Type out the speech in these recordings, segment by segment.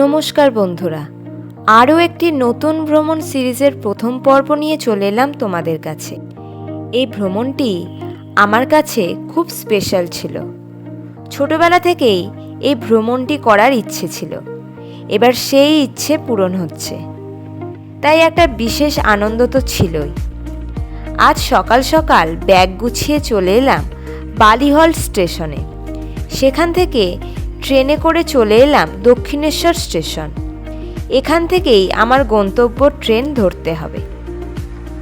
নমস্কার বন্ধুরা, আরও একটি নতুন ভ্রমণ সিরিজের প্রথম পর্ব নিয়ে চলে এলাম তোমাদের কাছে। এই ভ্রমণটি আমার কাছে খুব স্পেশাল ছিল। ছোটবেলা থেকেই এই ভ্রমণটি করার ইচ্ছে ছিল। এবার সেই ইচ্ছে পূরণ হচ্ছে। তাই একটা বিশেষ আনন্দ তো ছিলই। আজ সকাল সকাল ব্যাগ গুছিয়ে চলে এলাম বালিহল স্টেশনে। সেখান থেকে ট্রেনে করে চলে এলাম দক্ষিণেশ্বর স্টেশন। এখান থেকেই আমার গন্তব্য ট্রেন ধরতে হবে।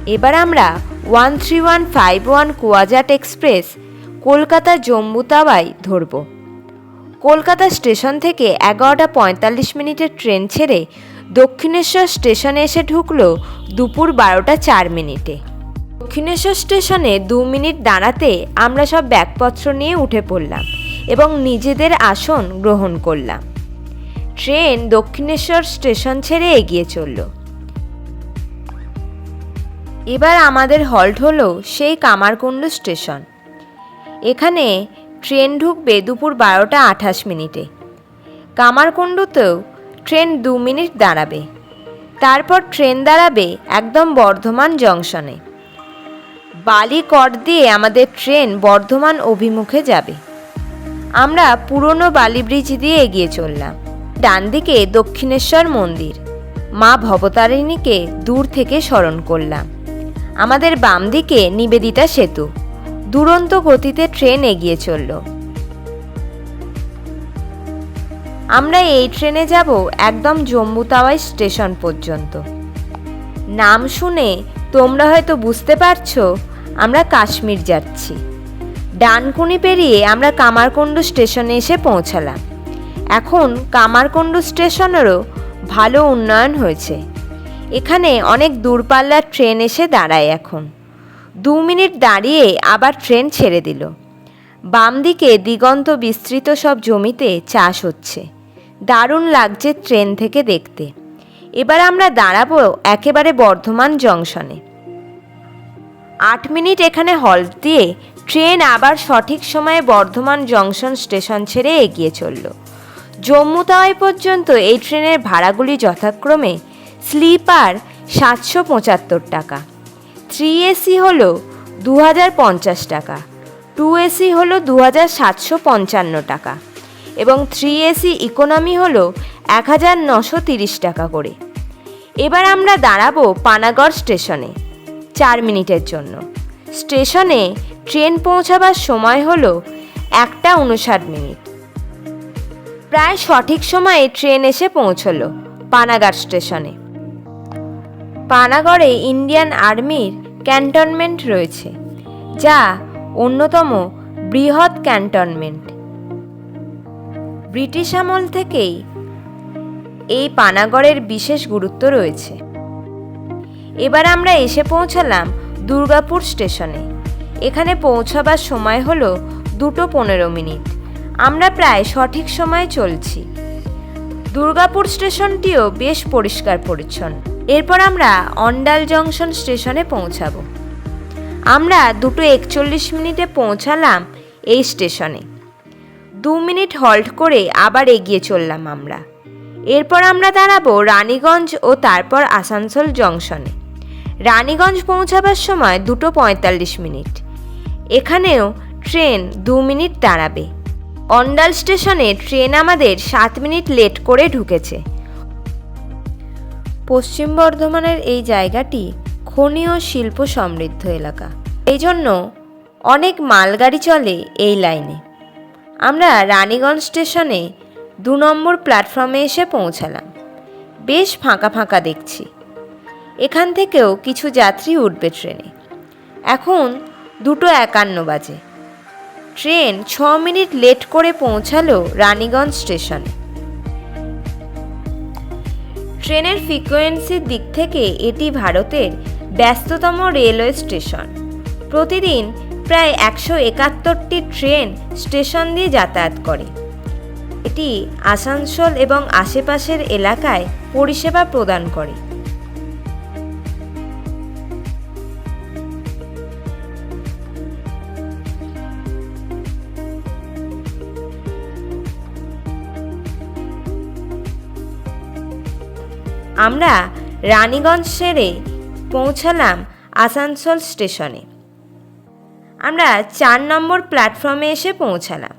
এবার আমরা one three one five one কুয়াজাট express Kolkata Jammu Tawi ধরব। কলকাতা স্টেশন থেকে এগারোটা পঁয়তাল্লিশ মিনিটের ট্রেন ছেড়ে দক্ষিণেশ্বর স্টেশনে এসে ঢুকল দুপুর বারোটা চার মিনিটে। দক্ষিণেশ্বর স্টেশনে দু মিনিট দাঁড়াতে আমরা সব ব্যাগপত্র নিয়ে উঠে পড়লাম। এবং নিজেদের আসন গ্রহণ করলাম। ট্রেন দক্ষিণেশ্বর স্টেশন ছেড়ে এগিয়ে চলল। এবার আমাদের হল্ট হলো সেই কামারকুণ্ডু স্টেশন। এখানে ট্রেন ঢুকবে দুপুর বারোটা আঠাশ মিনিটে। কামারকুণ্ডুতেও ট্রেন দু মিনিট দাঁড়াবে। তারপর ট্রেন দাঁড়াবে একদম বর্ধমান জংশনে। বালি কর দিয়ে আমাদের ট্রেন বর্ধমান অভিমুখে যাবে। আমরা পুরনো বালি ব্রিজ দিয়ে এগিয়ে চললাম। ডান দিকে দক্ষিণেশ্বর মন্দির। মা ভবতারিণীকে দূর থেকে স্মরণ করলাম। আমাদের বাম দিকে নিবেদিতা সেতু। দুরন্ত গতিতে ট্রেন এগিয়ে চলল। আমরা এই ট্রেনে যাব একদম জম্মু তাওয়াই স্টেশন পর্যন্ত। নাম শুনে তোমরা হয়তো বুঝতে পারছ, আমরা কাশ্মীর যাচ্ছি। ডানকুনি পেরিয়ে আমরা কামারকুণ্ডু স্টেশনে এসে পৌঁছালাম। এখন কামারকুণ্ডু স্টেশনেরও ভালো উন্নয়ন হয়েছে। এখানে অনেক দূরপাল্লার ট্রেন এসে দাঁড়ায় এখন। দু মিনিট দাঁড়িয়ে আবার ট্রেন ছেড়ে দিল। বাম দিকে দিগন্ত বিস্তৃত সব জমিতে চাষ হচ্ছে। দারুণ লাগছে ট্রেন থেকে দেখতে। এবার আমরা দাঁড়াবো একেবারে বর্ধমান জংশনে। আট মিনিট এখানে হল্ট দিয়ে ট্রেন আবার সঠিক সময়ে বর্ধমান জংশন স্টেশন ছেড়ে এগিয়ে চলল। জম্মু তাওয়াই পর্যন্ত এই ট্রেনের ভাড়াগুলি যথাক্রমে স্লিপার সাতশো পঁচাত্তর টাকা, থ্রি এসি হল দু হাজার পঞ্চাশ টাকা, টু এসি হল দু হাজার সাতশো পঞ্চান্ন টাকা এবং থ্রি এসি ইকোনমি হল এক হাজার নশো তিরিশ টাকা করে। এবার আমরা দাঁড়াবো পানাগড় স্টেশনে, চার মিনিটের জন্য। স্টেশনে ট্রেন পৌঁছাবার সময় হলো একটা উনষাট মিনিট। প্রায় সঠিক সময়ে ট্রেন এসে পৌঁছলো পানাগড় স্টেশনে। পানাগড়ে ইন্ডিয়ান আর্মির ক্যান্টনমেন্ট রয়েছে, যা অন্যতম বৃহৎ ক্যান্টনমেন্ট। ব্রিটিশ আমল থেকেই এই পানাগড়ের বিশেষ গুরুত্ব রয়েছে। এবার আমরা এসে পৌঁছালাম দুর্গাপুর স্টেশনে। এখানে পৌঁছাবার সময় হলো দুটো পনেরো মিনিট। আমরা প্রায় সঠিক সময়ে চলছি। দুর্গাপুর স্টেশনটিও বেশ পরিষ্কার পরিচ্ছন্ন। এরপর আমরা অন্ডাল জংশন স্টেশনে পৌঁছাবো। আমরা দুটো একচল্লিশ মিনিটে পৌঁছালাম এই স্টেশনে। দু মিনিট হল্ট করে আবার এগিয়ে চললাম আমরা। এরপর আমরা দাঁড়াবো রানীগঞ্জ ও তারপর আসানসোল জংশনে। রানীগঞ্জ পৌঁছাবার সময় দুটো পঁয়তাল্লিশ মিনিট। এখানেও ট্রেন দু মিনিট দাঁড়াবে। অন্ডাল স্টেশনে ট্রেন আমাদের সাত মিনিট লেট করে ঢুকেছে। পশ্চিম বর্ধমানের এই জায়গাটি খনি ও শিল্প সমৃদ্ধ এলাকা। এই জন্য অনেক মালগাড়ি চলে এই লাইনে। আমরা রানীগঞ্জ স্টেশনে দু নম্বর প্ল্যাটফর্মে এসে পৌঁছালাম। বেশ ফাঁকা ফাঁকা দেখছি। এখান থেকেও কিছু যাত্রী উঠবে ট্রেনে। এখন দুটো একান্ন বাজে। ট্রেন ছ মিনিট লেট করে পৌঁছালো রানীগঞ্জ স্টেশনে। ট্রেনের ফ্রিকোয়েন্সির দিক থেকে এটি ভারতের ব্যস্ততম রেলওয়ে স্টেশন। প্রতিদিন প্রায় একশো একাত্তরটি ট্রেন স্টেশন দিয়ে যাতায়াত করে। এটি আসানসোল এবং আশেপাশের এলাকায় পরিষেবা প্রদান করে। আমরা রানীগঞ্জ সেরে পৌঁছালাম আসানসোল স্টেশনে। আমরা চার নম্বর প্ল্যাটফর্মে এসে পৌঁছালাম।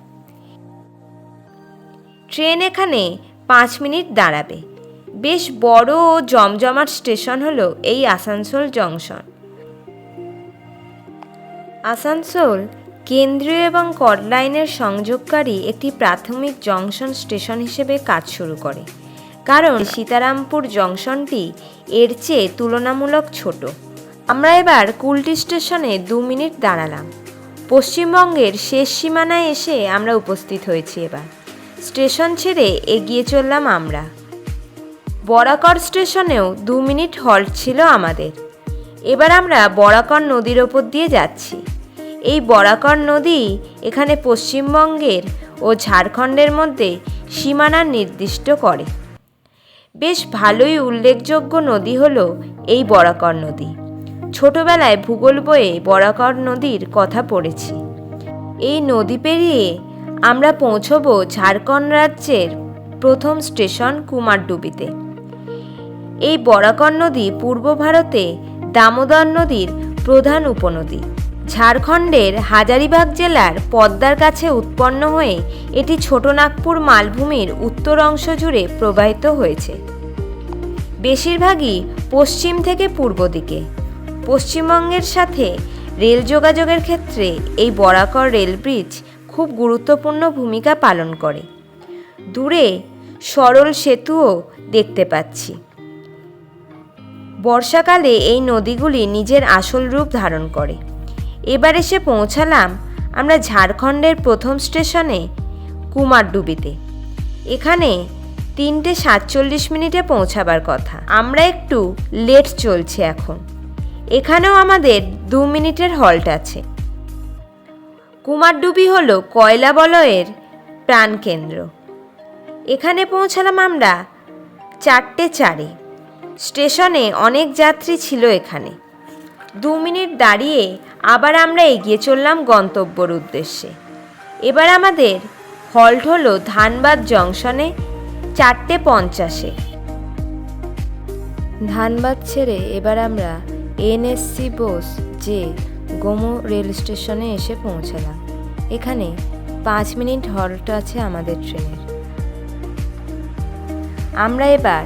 ট্রেন এখানে পাঁচ মিনিট দাঁড়াবে। বেশ বড় ও জমজমাট স্টেশন হলো এই আসানসোল জংশন। আসানসোল কেন্দ্রীয় এবং কট লাইনের সংযোগকারী একটি প্রাথমিক জংশন স্টেশন হিসেবে কাজ শুরু করে। কারণ সীতারামপুর জংশনটি এর চেয়ে তুলনামূলক ছোট। আমরা এবার কুলটি স্টেশনে দু মিনিট দাঁড়ালাম। পশ্চিমবঙ্গের শেষ সীমানায় এসে আমরা উপস্থিত হয়েছি এবার। স্টেশন ছেড়ে এগিয়ে চললাম আমরা। বরাকর স্টেশনেও দু মিনিট হল্ট ছিল আমাদের। এবার আমরা বরাকর নদীর ওপর দিয়ে যাচ্ছি। এই বরাকর নদী এখানে পশ্চিমবঙ্গের ও ঝাড়খণ্ডের মধ্যে সীমানা নির্দিষ্ট করে। বেশ ভালোই উল্লেখযোগ্য নদী হলো এই বরাকর নদী। ছোটবেলায় ভূগোল বইয়ে বরাকর নদীর কথা পড়েছি। এই নদী পেরিয়ে আমরা পৌঁছবো ঝাড়খণ্ড রাজ্যের প্রথম স্টেশন কুমারডুবিতে। এই বরাকর নদী পূর্ব ভারতে দামোদর নদীর প্রধান উপনদী। ঝাড়খণ্ডের হাজারিবাগ জেলার পদ্মার কাছে উৎপন্ন হয়ে এটি ছোটনাগপুর মালভূমির উত্তর অংশ জুড়ে প্রবাহিত হয়েছে। বেশিরভাগই পশ্চিম থেকে পূর্ব দিকে। পশ্চিমবঙ্গের সাথে রেল যোগাযোগের ক্ষেত্রে এই বরাকর রেল ব্রিজ খুব গুরুত্বপূর্ণ ভূমিকা পালন করে। দূরে সরল সেতুও দেখতে পাচ্ছি। বর্ষাকালে এই নদীগুলি নিজের আসল রূপ ধারণ করে। এবার এসে পৌঁছালাম আমরা ঝাড়খণ্ডের প্রথম স্টেশনে, কুমারডুবিতে। এখানে তিনটে সাতচল্লিশ মিনিটে পৌঁছাবার কথা। আমরা একটু লেট চলছে এখন। এখানেও আমাদের দু মিনিটের হল্ট আছে। কুমারডুবি হল কয়লা বলয়ের প্রাণকেন্দ্র। এখানে পৌঁছালাম আমরা চারটে চারে। স্টেশনে অনেক যাত্রী ছিল এখানে। দু মিনিট দাঁড়িয়ে আবার আমরা এগিয়ে চললাম গন্তব্যর উদ্দেশ্যে। এবার আমাদের হল্ট হলো ধানবাদ জংশনে চারটে পঞ্চাশে। ধানবাদ ছেড়ে এবার আমরা এনএসসি বোস যে গোমো রেল স্টেশনে এসে পৌঁছালাম। এখানে পাঁচ মিনিট হল্ট আছে আমাদের ট্রেনের। আমরা এবার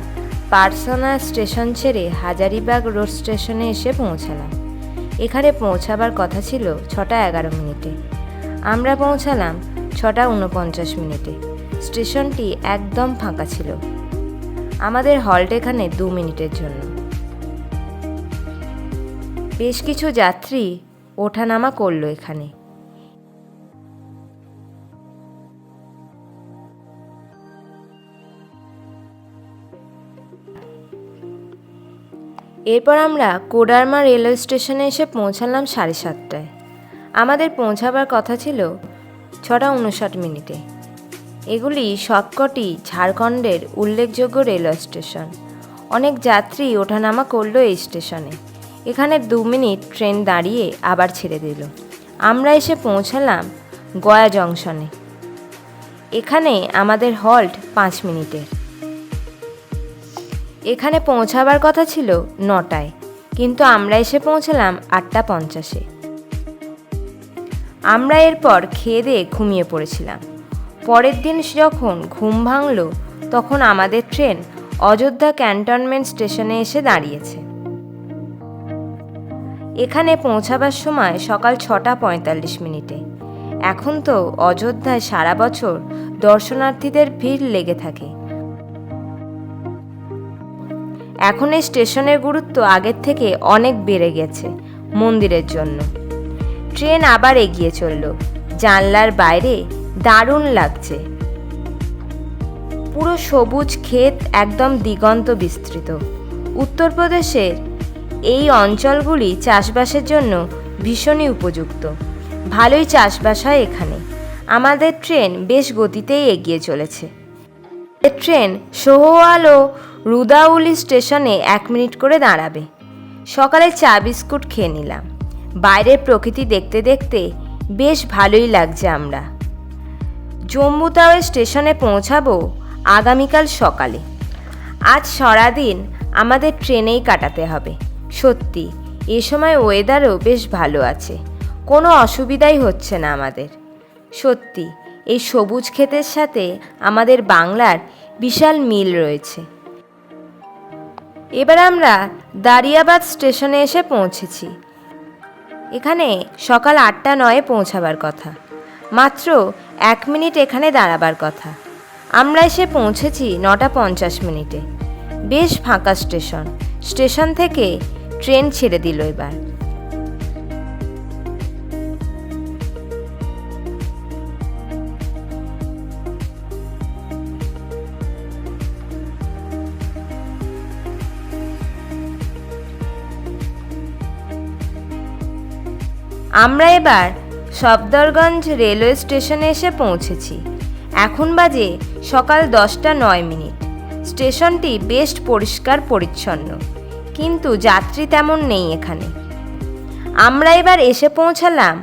পার্সোনা স্টেশন ছেড়ে হাজারিবাগ রোড স্টেশনে এসে পৌঁছালাম। এখানে পৌঁছাবার কথা ছিল ছটা এগারো মিনিটে। আমরা পৌঁছালাম ছটা উনপঞ্চাশ মিনিটে। স্টেশনটি একদম ফাঁকা ছিল। আমাদের হল্ট এখানে দু মিনিটের জন্য। বেশ কিছু যাত্রী ওঠানামা করল এখানে। এরপর আমরা কোডারমা রেলওয়ে স্টেশনে এসে পৌঁছালাম সাড়ে সাতটায়। আমাদের পৌঁছাবার কথা ছিল ছটা উনষাট মিনিটে। এগুলি সবকটি ঝাড়খণ্ডের উল্লেখযোগ্য রেলওয়ে স্টেশন। অনেক যাত্রী ওঠানামা করল এই স্টেশনে। এখানে দু মিনিট ট্রেন দাঁড়িয়ে আবার ছেড়ে দিল। আমরা এসে পৌঁছালাম গয়া জংশনে। এখানে আমাদের হল্ট পাঁচ মিনিটের এখানে পৌঁছাবার কথা ছিল নটায়, কিন্তু আমরা এসে পৌঁছালাম আটটা পঞ্চাশে। আমরা এরপর খেয়ে দিয়ে ঘুমিয়ে পড়েছিলাম। পরের দিন যখন ঘুম ভাঙল, তখন আমাদের ট্রেন অযোধ্যা ক্যান্টনমেন্ট স্টেশনে এসে দাঁড়িয়েছে। এখানে পৌঁছাবার সময় সকাল ছটা পঁয়তাল্লিশ মিনিটে। এখন তো অযোধ্যায় সারা বছর দর্শনার্থীদের ভিড় লেগে থাকে। এখন এই স্টেশনের গুরুত্ব আগের থেকে অনেক বেড়ে গেছে মন্দিরের জন্য। ট্রেন আবার এগিয়ে চলল। জানলার বাইরে দারুণ লাগছে। পুরো সবুজ ক্ষেত একদম দিগন্ত বিস্তৃত। উত্তরপ্রদেশের এই অঞ্চলগুলি চাষবাসের জন্য ভীষণই উপযুক্ত। ভালোই চাষবাস হয় এখানে। আমাদের ট্রেন বেশ গতিতেই এগিয়ে চলেছে। ট্রেন সোহওয়াল ও রুদাউলি স্টেশনে এক মিনিট করে দাঁড়াবে। সকালে চা বিস্কুট খেয়ে নিলাম। বাইরের প্রকৃতি দেখতে দেখতে বেশ ভালোই লাগছে আমরা। জম্মু তাওয়ে স্টেশনে পৌঁছাবো আগামীকাল সকালে। আজ সারাদিন আমাদের ট্রেনেই কাটাতে হবে। সত্যি, এ সময় ওয়েদারও বেশ ভালো আছে। কোনো অসুবিধাই হচ্ছে না আমাদের। সত্যি এই সবুজ ক্ষেতের সাথে আমাদের বাংলার বিশাল মিল রয়েছে। এবার আমরা দারিয়াবাদ স্টেশনে এসে পৌঁছেছি। এখানে সকাল আটটা নয়ে পৌঁছাবার কথা। মাত্র এক মিনিট এখানে দাঁড়াবার কথা। আমরা এসে পৌঁছেছি নটা পঞ্চাশ মিনিটে। বেশ ফাঁকা স্টেশন। স্টেশন থেকে ট্রেন ছেড়ে দিল এবার। আমরা এবার সফদরগঞ্জ রেলওয়ে স্টেশনে এসে পৌঁছেছি। এখন বাজে সকাল দশটা নয় মিনিট। স্টেশনটি বেশ পরিষ্কার পরিচ্ছন্ন, কিন্তু যাত্রী তেমন নেই এখানে। আমরা এবার এসে পৌঁছালাম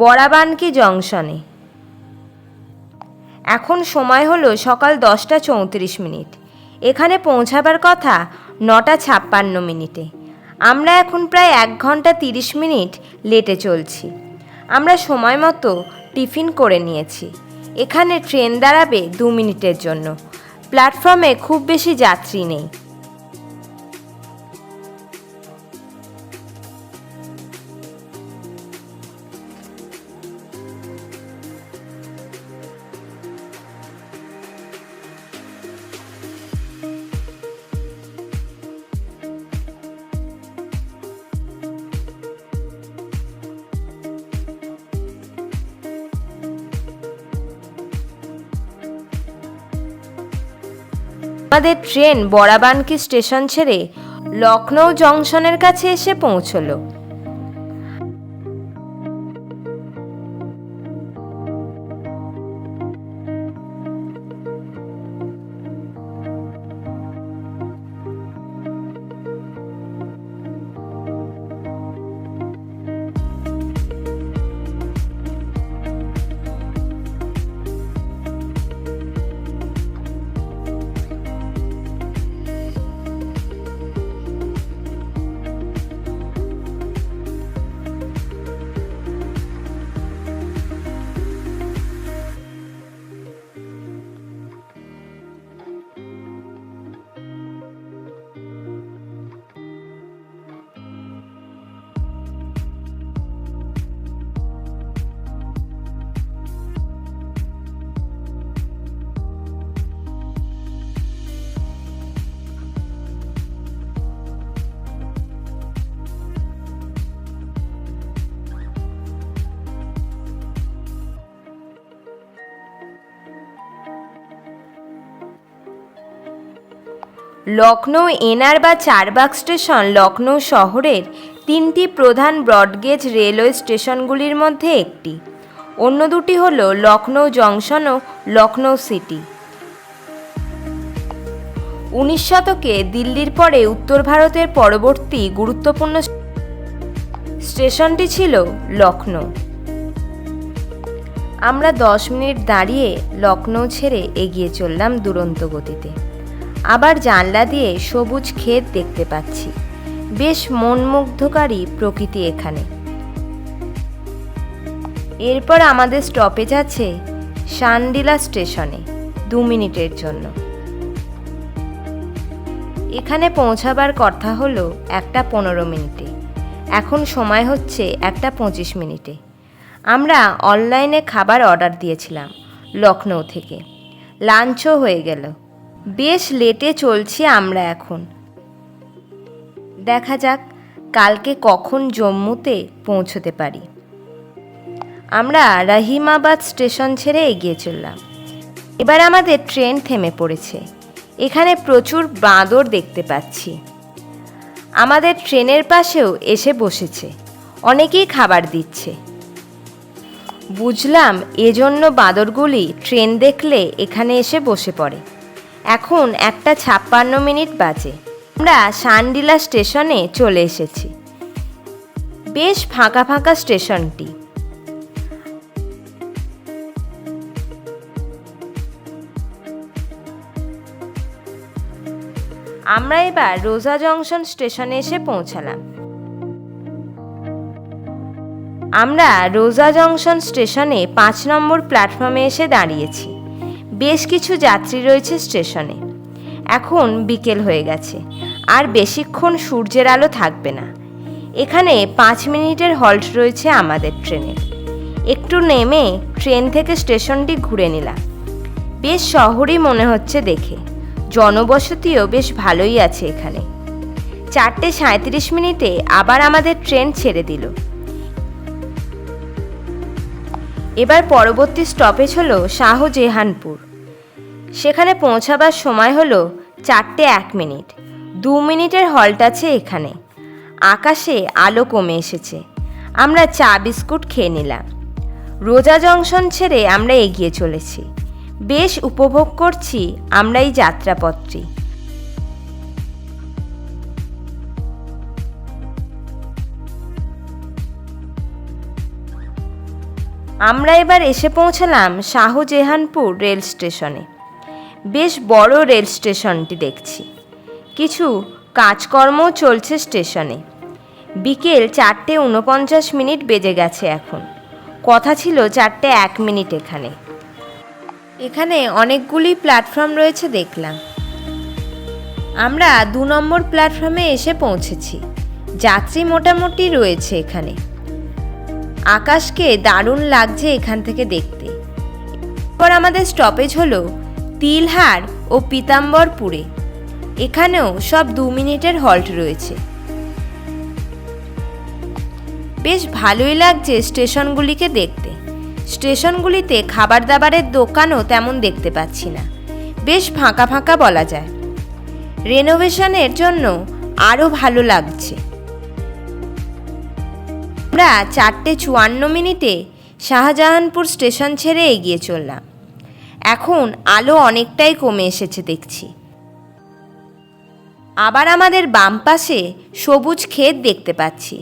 বড়াবানকি জংশনে। এখন সময় হলো সকাল দশটা চৌত্রিশ মিনিট। এখানে পৌঁছাবার কথা নটা ছাপ্পান্ন মিনিটে। আমরা এখন প্রায় এক ঘণ্টা তিরিশ মিনিট লেটে চলছি। আমরা সময় মতো টিফিন করে নিয়েছি। এখানে ট্রেন দাঁড়াবে দু মিনিটের জন্য। প্ল্যাটফর্মে খুব বেশি যাত্রী নেই। আমাদের ট্রেন বড়াবানকি স্টেশন ছেড়ে লখনৌ জংশনের কাছে এসে পৌঁছলো। লখনৌ এনার বা চারবাগ স্টেশন লখনৌ শহরের তিনটি প্রধান ব্রডগেজ রেলওয়ে স্টেশনগুলির মধ্যে একটি। অন্য দুটি হল লখনৌ জংশন ও লখনৌ সিটি। উনিশ শতকে দিল্লির পরে উত্তর ভারতের পরবর্তী গুরুত্বপূর্ণ স্টেশনটি ছিল লখনৌ আমরা দশ মিনিট দাঁড়িয়ে লখনৌ ছেড়ে এগিয়ে চললাম দুরন্ত গতিতে আবার জানলা দিয়ে সবুজ ক্ষেত দেখতে পাচ্ছি। বেশ মনমুগ্ধকারী প্রকৃতি এখানে। এরপর আমাদের স্টপেজ আছে শানডিলা স্টেশনে দু মিনিটের জন্য। এখানে পৌঁছাবার কথা হলো একটা পনেরো মিনিটে। এখন সময় হচ্ছে একটা পঁচিশ মিনিটে। আমরা অনলাইনে খাবার অর্ডার দিয়েছিলাম লখনৌ থেকে। লাঞ্চও হয়ে গেল। বেশ লেটে চলছি আমরা এখন। দেখা যাক কালকে কখন জম্মুতে পৌঁছতে পারি। আমরা রহিমাবাদ স্টেশন ছেড়ে এগিয়ে চললাম। এবার আমাদের ট্রেন থেমে পড়েছে। এখানে প্রচুর বাঁদর দেখতে পাচ্ছি। আমাদের ট্রেনের পাশেও এসে বসেছে। অনেকেই খাবার দিচ্ছে। বুঝলাম এজন্য বাঁদরগুলি ট্রেন দেখলে এখানে এসে বসে পড়ে। এখন একটা ছাপ্পান্ন মিনিট বাজে। আমরা শানডিলা স্টেশনে চলে এসেছি। বেশ ফাঁকা ফাঁকা স্টেশনটি। আমরা এবার রোজা জংশন স্টেশনে এসে পৌঁছালাম। আমরা রোজা জংশন স্টেশনে পাঁচ নম্বর প্ল্যাটফর্মে এসে দাঁড়িয়েছি। বেশ কিছু যাত্রী রয়েছে স্টেশনে। এখন বিকেল হয়ে গেছে, আর বেশিক্ষণ সূর্যের আলো থাকবে না। এখানে পাঁচ মিনিটের হল্ট রয়েছে আমাদের ট্রেনের একটু নেমে ট্রেন থেকে স্টেশনটি ঘুরে নিলাম। বেশ শহরই মনে হচ্ছে দেখে। জনবসতিও বেশ ভালোই আছে এখানে। চারটে সাঁত্রিশ মিনিটে আবার আমাদের ট্রেন ছেড়ে দিল। এবার পরবর্তী স্টপেজ হলো শাহজেহানপুর। সেখানে পৌঁছাবার সময় হলো চারটে এক মিনিট। দু মিনিটের হল্ট আছে এখানে। আকাশে আলো কমে এসেছে। আমরা চা বিস্কুট খেয়ে নিলাম। রোজা জংশন ছেড়ে আমরা এগিয়ে চলেছি। বেশ উপভোগ করছি আমরা এই যাত্রাপথটি। আমরা এবার এসে পৌঁছালাম শাহজেহানপুর রেল স্টেশনে। বেশ বড় রেল স্টেশনটি দেখছি। কিছু কাজকর্মও চলছে স্টেশনে। বিকেল চারটে উনপঞ্চাশ মিনিট বেজে গেছে এখন। কথা ছিল চারটে এক মিনিট এখানে। এখানে অনেকগুলি প্ল্যাটফর্ম রয়েছে দেখলাম। আমরা দু নম্বর প্ল্যাটফর্মে এসে পৌঁছেছি। যাত্রী মোটামুটি রয়েছে এখানে। আকাশকে দারুণ লাগছে এখান থেকে দেখতে। এরপর আমাদের স্টপেজ হলো তিলহার ও পিতাম্বরপুরে। এখানেও সব দু মিনিটের হল্ট রয়েছে। বেশ ভালোই লাগছে স্টেশনগুলিকে দেখতে। স্টেশনগুলিতে খাবার দাবারের দোকানও তেমন দেখতে পাচ্ছি না। বেশ ফাঁকা ফাঁকা বলা যায়। রেনোভেশনের জন্য আরও ভালো লাগছে। আমরা চারটে চুয়ান্ন মিনিটে শাহজাহানপুর স্টেশন ছেড়ে এগিয়ে চললাম। এখন আলো অনেকটাই কমে এসেছে দেখছি। আবার আমাদের বাম পাশে সবুজ ক্ষেত দেখতে পাচ্ছি।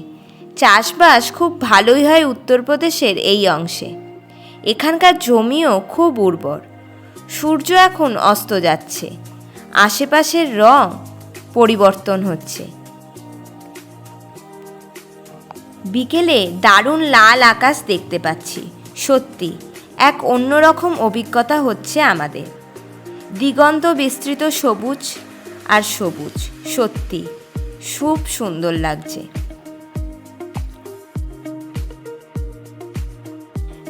চাষবাস খুব ভালোই হয় উত্তরপ্রদেশের এই অংশে। এখানকার জমিও খুব উর্বর। সূর্য এখন অস্ত যাচ্ছে। আশেপাশের রং পরিবর্তন হচ্ছে। বিকেলে দারুণ লাল আকাশ দেখতে পাচ্ছি, সত্যি। এক অন্যরকম অভিজ্ঞতা হচ্ছে আমাদের। দিগন্ত বিস্তৃত সবুজ আর সবুজ, সত্যি। খুব সুন্দর লাগছে।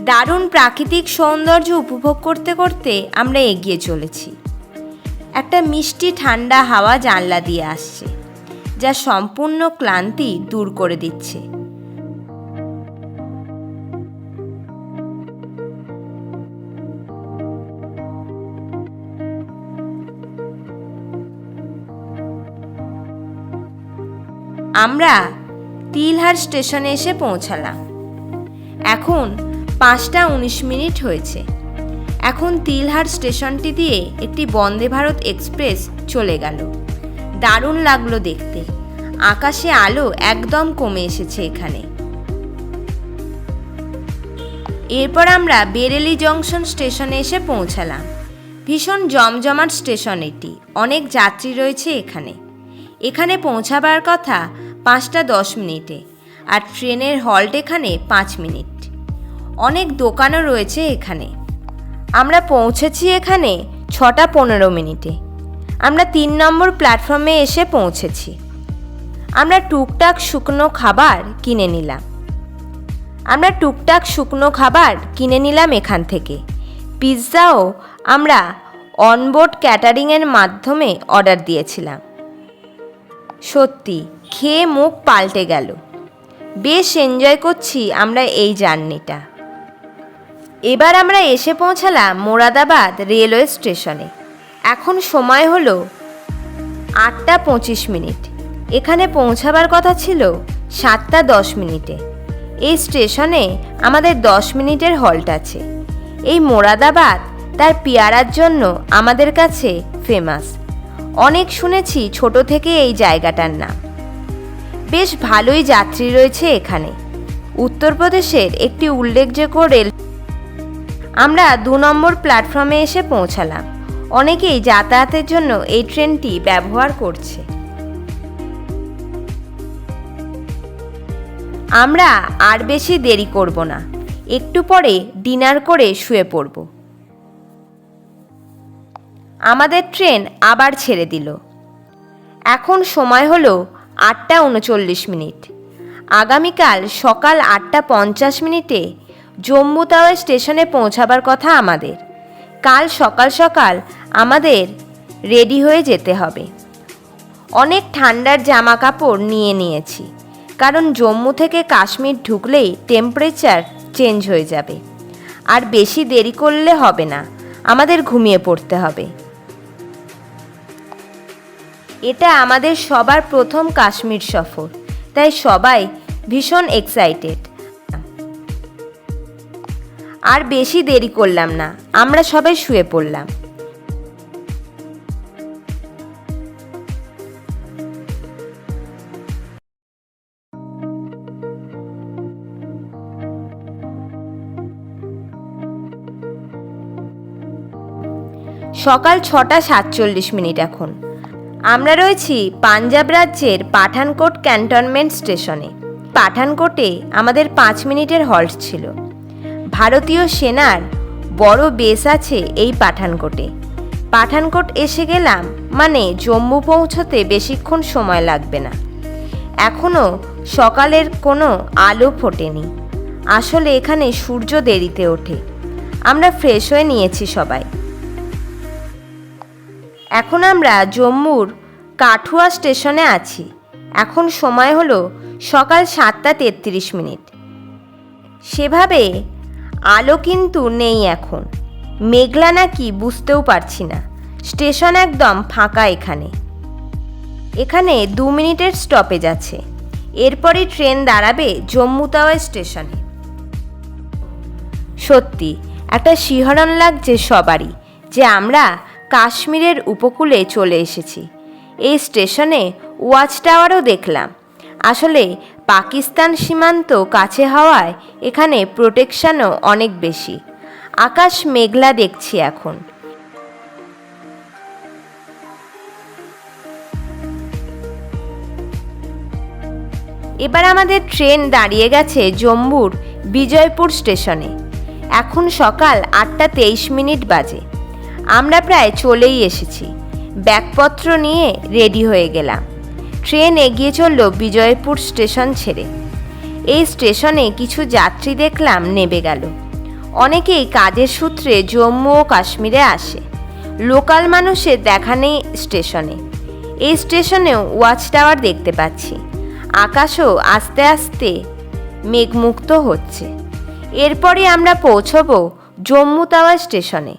দারুণ প্রাকৃতিক সৌন্দর্য উপভোগ করতে করতে আমরা এগিয়ে চলেছি। একটা মিষ্টি ঠান্ডা হাওয়া জানলা দিয়ে আসছে, যা সম্পূর্ণ ক্লান্তি দূর করে দিচ্ছে। আমরা তিলহার স্টেশনে এসে পৌঁছালাম। এখন পাঁচটা উনিশ মিনিট হয়েছে। এখন তিলহার স্টেশনটি দিয়ে একটি বন্দে ভারত এক্সপ্রেস চলে গেল। দারুণ লাগল দেখতে। আকাশে আলো একদম কমে এসেছে এখানে। এরপর আমরা বেরেলি জংশন স্টেশনে এসে পৌঁছালাম। ভীষণ জমজমাট স্টেশন এটি। অনেক যাত্রী রয়েছে এখানে। এখানে পৌঁছাবার কথা পাঁচটা দশ মিনিটে আর ট্রেনের হল্ট এখানে পাঁচ মিনিট। অনেক দোকানও রয়েছে এখানে। আমরা পৌঁছেছি এখানে ছটা পনেরো মিনিটে। আমরা তিন নম্বর প্ল্যাটফর্মে এসে পৌঁছেছি। আমরা টুকটাক শুকনো খাবার কিনে নিলাম। আমরা টুকটাক শুকনো খাবার কিনে নিলাম এখান থেকে। পিৎজাও আমরা অনবোর্ড ক্যাটারিংয়ের মাধ্যমে অর্ডার দিয়েছিলাম। সত্যি, খেয়ে মুখ পাল্টে গেল। বেশ এনজয় করছি আমরা এই জার্নিটা। এবার আমরা এসে পৌঁছালাম মোরাদাবাদ রেলওয়ে স্টেশনে। এখন সময় হলো আটটা পঁচিশ মিনিট। এখানে পৌঁছাবার কথা ছিল সাতটা দশ মিনিটে। এই স্টেশনে আমাদের দশ মিনিটের হল্ট আছে। এই মোরাদাবাদ তার পেয়ারার জন্য আমাদের কাছে ফেমাস অনেক শুনেছি ছোট থেকে এই জায়গাটার নাম। বেশ ভালোই যাত্রী রয়েছে এখানে। উত্তরপ্রদেশের একটি উল্লেখযোগ্য রেল আমরা দু নম্বর প্ল্যাটফর্মে এসে পৌঁছালাম। অনেকেই যাতায়াতের জন্য এই ট্রেনটি ব্যবহার করছে। আমরা আর বেশি দেরি করব না। একটু পরে ডিনার করে শুয়ে পড়ব। আমাদের ট্রেন আবার ছেড়ে দিল। এখন সময় হলো আটটা উনচল্লিশ মিনিট। আগামীকাল সকাল আটটা পঞ্চাশ মিনিটে জম্মু তাওয়া স্টেশনে পৌঁছাবার কথা আমাদের। কাল সকাল সকাল আমাদের রেডি হয়ে যেতে হবে। অনেক ঠান্ডার জামা কাপড় নিয়ে নিয়েছি, কারণ জম্মু থেকে কাশ্মীর ঢুকলেই টেম্পারেচার চেঞ্জ হয়ে যাবে। আর বেশি দেরি করলে হবে না, আমাদের ঘুমিয়ে পড়তে হবে। এটা আমাদের সবার প্রথম কাশ্মীর সফর, তাই সবাই ভীষণ এক্সাইটেড আর বেশি দেরি করলাম না, আমরা সবাই শুয়ে পড়লাম। সকাল ছটা সাতচল্লিশ মিনিট এখন। আমরা রয়েছি পাঞ্জাব রাজ্যের পাঠানকোট ক্যান্টনমেন্ট স্টেশনে। পাঠানকোটে আমাদের পাঁচ মিনিটের হল্ট ছিল। ভারতীয় সেনার বড় বেস আছে এই পাঠানকোটে। পাঠানকোট এসে গেলাম মানে জম্মু পৌঁছতে বেশিক্ষণ সময় লাগবে না। এখনও সকালের কোনো আলো ফোটেনি। আসলে এখানে সূর্য দেরিতে ওঠে। আমরা ফ্রেশ হয়ে নিয়েছি সবাই। এখন আমরা জম্মুর কাঠুয়া স্টেশনে আছি। এখন সময় হলো সকাল সাতটা তেত্রিশ মিনিট। সেভাবে আলো কিন্তু নেই এখন। মেঘলা নাকি বুঝতেও পারছি না। স্টেশন একদম ফাঁকা এখানে। এখানে দু মিনিটের স্টপেজ আছে। এরপরই ট্রেন দাঁড়াবে জম্মু তাওয়া স্টেশনে। সত্যি, একটা শিহরণ লাগছে সবারই, যে আমরা কাশ্মীরের উপকূলে চলে এসেছি। এই স্টেশনে ওয়াচ টাওয়ারও দেখলাম। আসলে পাকিস্তান সীমান্ত কাছে হওয়ায় এখানে প্রোটেকশানও অনেক বেশি। আকাশ মেঘলা দেখছি এখন। এবার আমাদের ট্রেন দাঁড়িয়ে গেছে জম্মুর বিজয়পুর স্টেশনে। এখন সকাল আটটা তেইশ মিনিট বাজে। আমরা প্রায় চলেই এসেছি। ব্যাগপত্র নিয়ে রেডি হয়ে গেলাম। ট্রেন এগিয়ে চলল বিজয়পুর স্টেশন ছেড়ে। এই স্টেশনে কিছু যাত্রী দেখলাম নেবে গেল। অনেকেই কাজের সূত্রে জম্মু ও কাশ্মীরে আসে। লোকাল মানুষের দেখা নেই স্টেশনে। এই স্টেশনেও ওয়াচ টাওয়ার দেখতে পাচ্ছি। আকাশও আস্তে আস্তে মেঘমুক্ত হচ্ছে। এরপরে আমরা পৌঁছবো জম্মু তাওয়া স্টেশনে।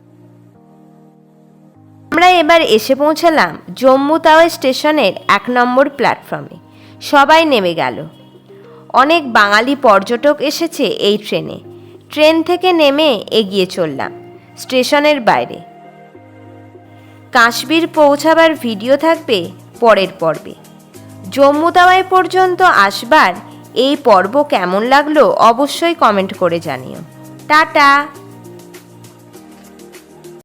আমরা এবার এসে পৌঁছালাম জম্মু তাওয়া স্টেশনের এক নম্বর প্ল্যাটফর্মে সবাই নেমে গেল। অনেক বাঙালি পর্যটক এসেছে এই ট্রেনে। ট্রেন থেকে নেমে এগিয়ে চললাম স্টেশনের বাইরে। কাশ্মীর পৌঁছাবার ভিডিও থাকবে পরের পর্বে। জম্মু তাওয়ায় পর্যন্ত আসবার এই পর্ব কেমন লাগল অবশ্যই কমেন্ট করে জানিও। টাটা!